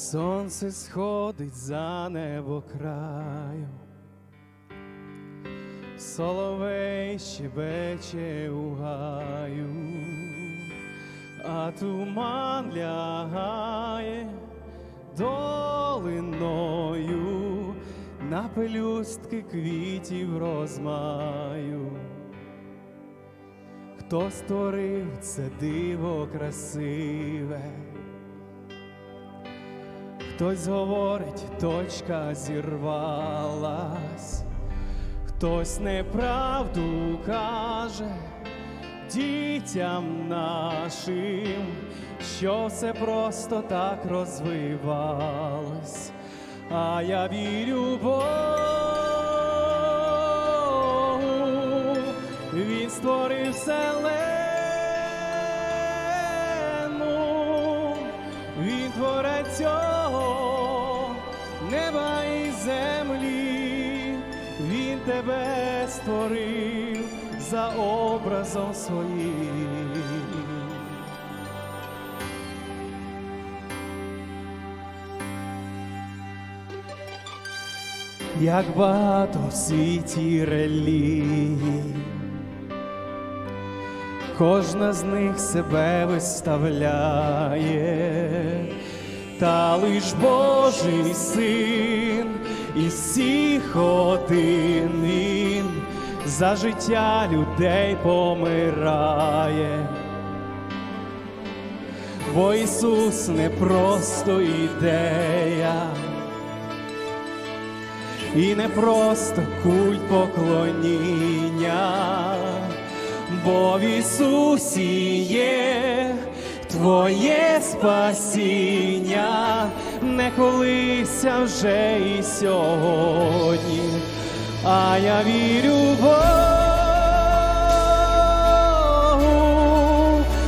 Сонце сходить за небо краю, соловей щебече у гаю, а туман лягає долиною на пелюстки квітів розмаю. Хто створив це диво красиве? Хтось говорить, точка зірвалась, хтось неправду каже дітям нашим, що все просто так розвивалось, а я вірю Богу, він створив вселену, він творець тебе створив за образом своїм. Як багато в світі релігій, кожна з них себе виставляє, та лиш Божий син із всіх один за життя людей помирає. Бо Ісус не просто ідея, і не просто культ поклоніння, бо в Ісусі є твоє спасіння, не колися вже і сьогодні, я вірю в Богу,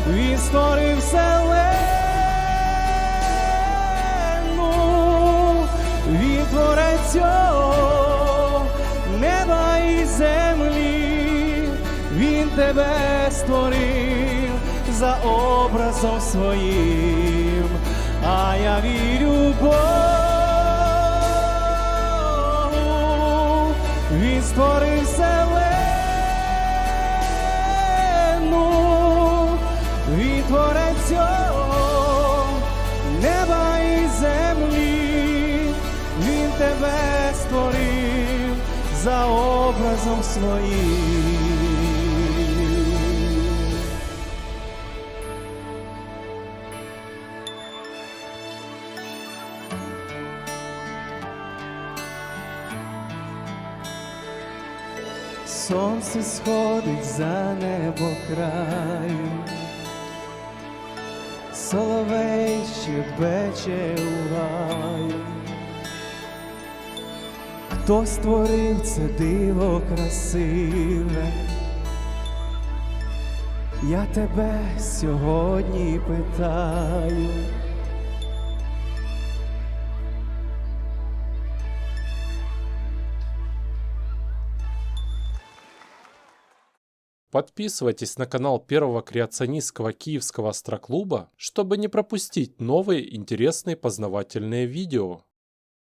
Він створив вселену, він творець неба і землі, він тебе створив за образом своїм, а я вірю в Богу, він створив вселену, він творець неба і землі, він тебе створив за образом своїм. Сонце сходить за небо краю, соловей щебече у гаю. Хто створив це диво красиве? Я тебе сьогодні питаю. Подписывайтесь на канал первого креационистского киевского астроклуба, чтобы не пропустить новые интересные познавательные видео.